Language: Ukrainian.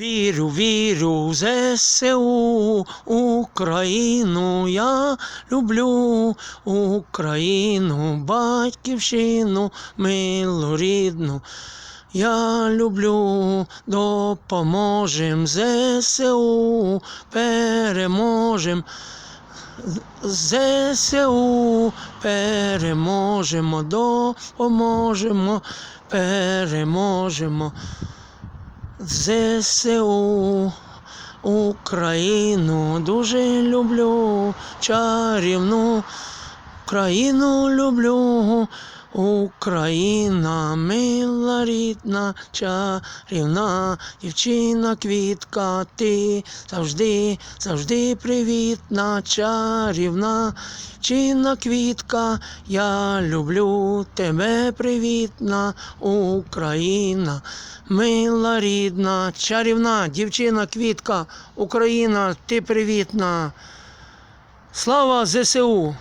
Вірю, вірю в ЗСУ, Україну я люблю, Україну, батьківщину, милу рідну. Я люблю, допоможем ЗСУ, переможем. ЗСУ переможемо, допоможемо, переможемо. ЗСУ Україну дуже люблю, чарівну Україну люблю, Україна мила рідна, чарівна дівчина квітка, ти завжди, завжди привітна, чарівна дівчина квітка, я люблю тебе привітна, Україна, мила рідна, чарівна дівчина квітка, Україна, ти привітна. Слава ЗСУ!